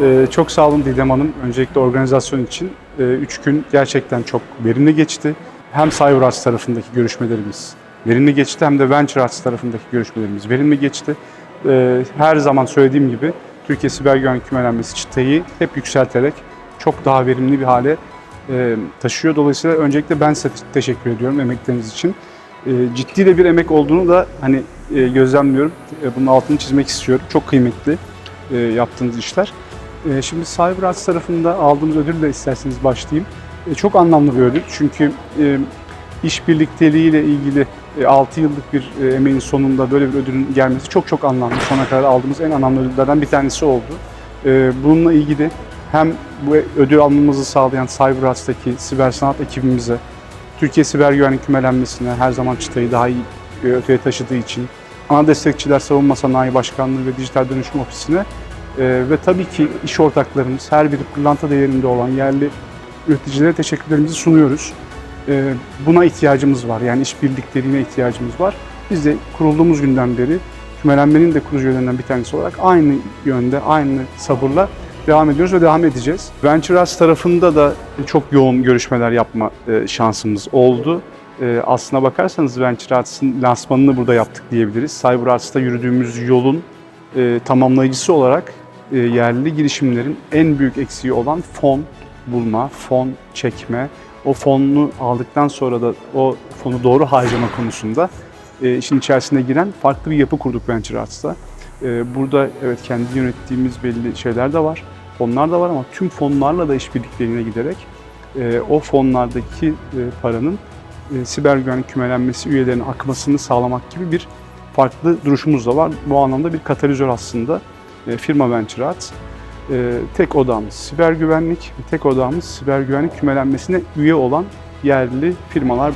Ee, çok sağ olun Didem Hanım. Öncelikle organizasyon için 3 gün gerçekten çok verimli geçti. Hem CyberArts tarafındaki görüşmelerimiz verimli geçti hem de Venture Arts tarafındaki görüşmelerimiz verimli geçti. Ee, her zaman söylediğim gibi Türkiye Siber Güvenlik Kümelenmesi çıtayı hep yükselterek çok daha verimli bir hale e, taşıyor. Dolayısıyla öncelikle ben size teşekkür ediyorum emekleriniz için. E, ciddi de bir emek olduğunu da hani e, gözlemliyorum. E, bunun altını çizmek istiyorum. Çok kıymetli e, yaptığınız işler. E, şimdi CyberArts tarafında aldığımız ödülle isterseniz başlayayım. E, çok anlamlı bir ödül çünkü e, iş birlikteliğiyle ilgili 6 yıllık bir e, emeğin sonunda böyle bir ödülün gelmesi çok çok anlamlı. Sona kadar aldığımız en anlamlı ödüllerden bir tanesi oldu. E, bununla ilgili hem bu ödül almamızı sağlayan CyberArts'taki siber sanat ekibimize, Türkiye Siber Güvenlik Kümelenmesi'ne her zaman çıtayı daha iyi e, öteye taşıdığı için, ana destekçiler savunma sanayi başkanlığı ve dijital dönüşüm ofisine e, ve tabii ki iş ortaklarımız her biri pırlanta değerinde olan yerli üreticilere teşekkürlerimizi sunuyoruz. E, buna ihtiyacımız var. Yani işbirlikteliğine ihtiyacımız var. Biz de kurulduğumuz günden beri kümelenmenin de kurucu yönlerinden bir tanesi olarak aynı yönde, aynı sabırla devam ediyoruz ve devam edeceğiz. Venture Arts tarafında da çok yoğun görüşmeler yapma e, şansımız oldu. E, aslına bakarsanız Venture Arts'ın lansmanını burada yaptık diyebiliriz. Cyber Arts'ta yürüdüğümüz yolun e, tamamlayıcısı olarak yerli girişimlerin en büyük eksiği olan fon bulma, fon çekme, o fonunu aldıktan sonra da o fonu doğru harcama konusunda e, işin içerisine giren farklı bir yapı kurduk Venture Arts'ta. E, burada evet kendi yönettiğimiz belli şeyler de var, fonlar da var ama tüm fonlarla da işbirliklerine giderek e, o fonlardaki e, paranın e, siber güvenlik kümelenmesi üyelerine akmasını sağlamak gibi bir farklı duruşumuz da var. Bu anlamda bir katalizör aslında e, firma Venture Arts. E, tek odamız siber güvenlik, tek odamız siber güvenlik kümelenmesine üye olan yerli firmalar.